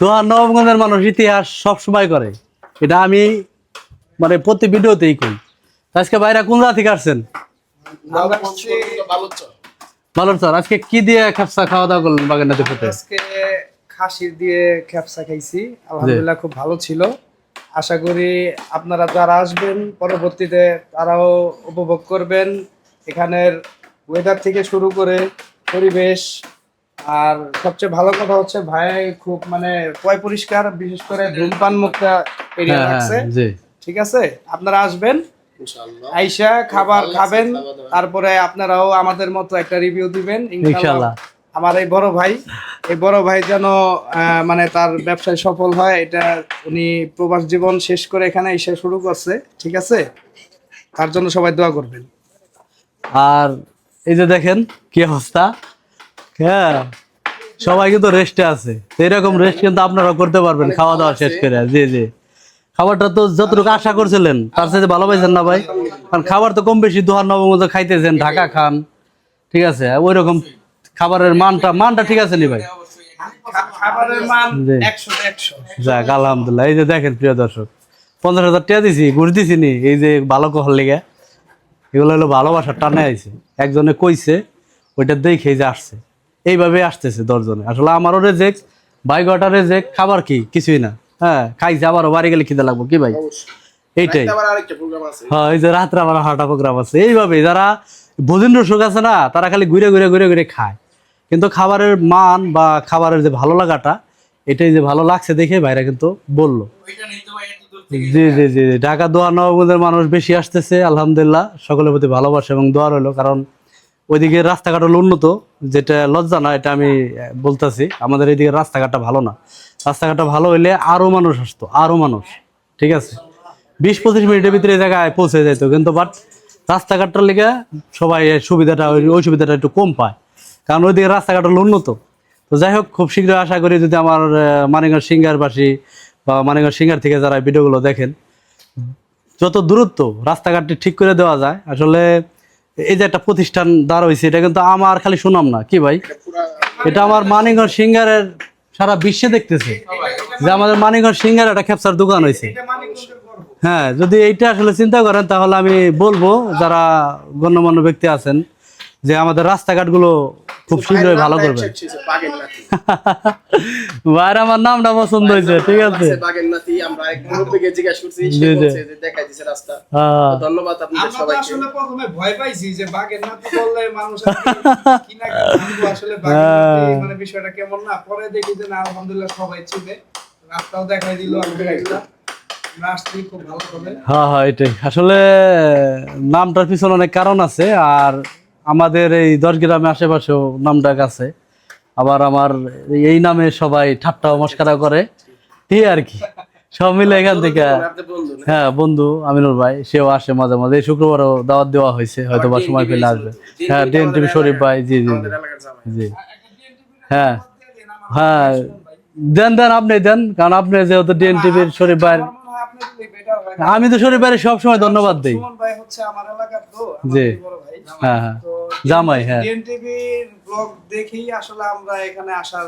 দোহার নবগঞ্জের মানুষ ইতিহাস সব সময় করে। এটা আমি মানে প্রতি ভিডিওতেই কই। আজকে বাইরে কোন জায়গা থেকে আসছেন? আমরা স্যার আজকে কি দিয়ে খেপসা খাওয়া দাওয়া করলেন বাগান নদী ফুটে আজকে খাসির দিয়ে খ্যাপসা খাইছি। আলহামদুলিল্লাহ খুব ভালো ছিল। আশা করি আপনারা যারা আসবেন পরবর্তীতে তারাও উপভোগ করবেন। এখানের ওয়েদার থেকে শুরু করে পরিবেশ আর সবচেয়ে ভালো কথা হচ্ছে ভাই খুব মানে পয় পরিষ্কার বিশেষ করে ধূমপান মুক্ত এরিয়া হ্যাঁ রাখছে হ্যাঁ ঠিক আছে? আপনারা আসবেন আইসা খাবার খাবেন তারপরে আপনারাও আমাদের মতো একটা রিভিউ দিবেন ইনশাআল্লাহ। ইনশাআল্লাহ। আমার এই বড় ভাই এই বড় ভাই যেন মানে তার ব্যবসায় সফল হয় এটা উনি প্রবাস জীবন শেষ করে এখানে এসে শুরু করছে ঠিক আছে? তার জন্য সবাই দোয়া করবেন। আর এই যে দেখেন কি অবস্থা? হ্যাঁ সবাই কিন্তু রেস্টে আছে। এরকম রেস্ট কিন্তু আপনারা করতে পারবেন খাওয়া দাওয়া শেষ করে। জি জি। খাবারটা তো যতটুকু আশা করছিলেন তার সাথে ভালো পাইছেন না ভাই। কারণ খাবার তো কম বেশি দোহার নবমত খাইতেছেন ঢাকা খান ঠিক আছে? ওই রকম খাবারের মানটা মানটা ঠিক আছে নি ভাই? যাক আলহামদুলিল্লাহ। এই যে দেখেন প্রিয় দর্শক পঞ্চাশ হাজার টাকা দিছি ঘুষ দিছি নি এই যে ভালো কহর লেগে। এগুলো হলো ভালোবাসার টানে আইছে। একজনে কইছে ওইটা দেখে যে আসছে। এইভাবে আসতেছে দশজনে। আসলে আমারও রেজেক ভাই গটা রেজেক খাবার কি? কিছুই না। হ্যাঁ খাইছে আবারও বাড়ি গেলে খিদে লাগবো কি ভাই? এইটাই। হ্যাঁ এই যে রাত্রে আমার হাঁটা প্রোগ্রাম আছে। এইভাবে যারা ভোজেন্দ্র সুখ আছে না তারা খালি ঘুরে ঘুরে ঘুরে ঘুরে খায়। কিন্তু খাবারের মান বা খাবারের যে ভালো লাগাটা এটাই যে ভালো লাগছে দেখে ভাইরা কিন্তু বলল। জি জি জি জি। ঢাকা দোয়া নবগঞ্জের মানুষ বেশি আসতেছে আলহামদুলিল্লাহ। সকলের প্রতি ভালোবাসা এবং দোয়া রইল কারণ ওইদিকে রাস্তাঘাট হলো উন্নত যেটা লজ্জা না এটা আমি বলতেছি। আমাদের এইদিকে রাস্তাঘাটটা ভালো না। রাস্তাঘাটটা ভালো হইলে আরও মানুষ আসতো আরও মানুষ ঠিক আছে? বিশ পঁচিশ মিনিটের ভিতরে এই জায়গায় পৌঁছে যেত কিন্তু বাট রাস্তাঘাটটার লেগে সবাই সুবিধাটা ওই- সুবিধাটা একটু কম পায়। কারণ ওইদিকে রাস্তাঘাট হলো উন্নত। তো যাই হোক খুব শীঘ্র আশা করি যদি আমার আহ, মানিকগঞ্জ সিঙ্গারবাসী বা মানিকগঞ্জ সিঙ্গার থেকে যারা ভিডিওগুলো দেখেন যত দূরত্ব রাস্তাঘাটটি ঠিক করে দেওয়া যায় আসলে এই যে একটা প্রতিষ্ঠান দাঁড় হয়েছে, এটা কিন্তু আমার খালি শুনাম না। কি ভাই? এটা আমার মানিকগঞ্জ সিঙ্গারের সারা বিশ্বে দেখতেছে। যে আমাদের মানিকগঞ্জ সিঙ্গার একটা খেপসার দোকান হয়েছে। হ্যাঁ যদি এইটা আসলে চিন্তা করেন, তাহলে আমি বলব, যারা গণ্যমান্য ব্যক্তি আছেন যে আমাদের রাস্তাঘাটগুলো খুব শীঘ্রই ভালো করবে। ভাইয়ের আমার নামটা পছন্দ হয়েছে ঠিক আছে। হ্যাঁ। আমরা ধন্যবাদ আপনাদের সবাইকে। আসলে প্রথমে ভয় পাইছি যে বাঘের নাতি বললে মানুষ কি কি না আসলে বাঘের হ্যাঁ। মানে বিষয়টা কেমন না। পরে দেখি যে না আলহামদুলিল্লাহ সবাই চিনে রাস্তাও দেখাই দিল আলহামদুলিল্লাহ। হ্যাঁ হ্যাঁ এটাই। আসলে নামটার পিছনে অনেক কারণ আছে আর আমাদের এই দশ গ্রামে আশেপাশেও নামটা আছে। আবার আমার এই নামে সবাই ঠাট্টা মস্কারা করে। এই আর কি। সব মিলে এখান থেকে? হ্যাঁ বন্ধু আমিনুর ভাই সেও আসে মাঝে মাঝে। শুক্রবারও দাওয়াত দেওয়া হয়েছে হয়তো বা সময় পেলে আসবে। হ্যাঁ ডিএনটিভি শরীফ ভাই জি জি জি। হ্যাঁ। হ্যাঁ দেন দেন আপনি দেন। কারণ আপনি যেহেতু ডিএনটিভির শরীফ ভাই আমি তো শরীফ ভাইয়ের সবসময় ধন্যবাদ দিই। সুমন ভাই হচ্ছে আমার এলাকার তো জি। হ্যাঁ হ্যাঁ। তো জামাই হ্যাঁ। ডিএনটিভির ব্লগ দেখেই আসলে আমরা এখানে আসার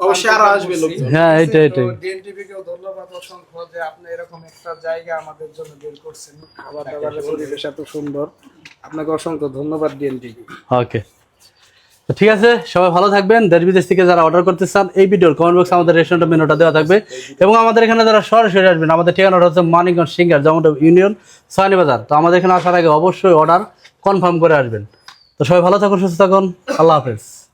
অবশ্যই আরও আসবে লোকজন। হ্যাঁ এইটাই এইটাই। ডিএনটিভি কেও ধন্যবাদ অসংখ্য যে আপনি এরকম একটা জায়গা আমাদের জন্য বের করছেন। খাবার দাবারের পরিবেশ এত সুন্দর। আপনাকে অসংখ্য ধন্যবাদ ডিএনটিভি ওকে। তো ঠিক আছে, সবাই ভালো থাকবেন। দেশ বিদেশ থেকে যারা অর্ডার করতে চান, এই ভিডিওর কমেন্ট বক্সে আমাদের রেস্টুরেন্টের মেনুটা দেওয়া থাকবে। এবং আমাদের এখানে যারা সরাসরি আসবেন, আমাদের ঠিকানাটা হচ্ছে মানিকগঞ্জ সিঙ্গার যেমন ইউনিয়ন সোয়ানি বাজার তো আমাদের এখানে আসার আগে অবশ্যই অর্ডার কনফার্ম করে আসবেন। তো সবাই ভালো থাকুন, সুস্থ থাকুন। আল্লাহ হাফেজ।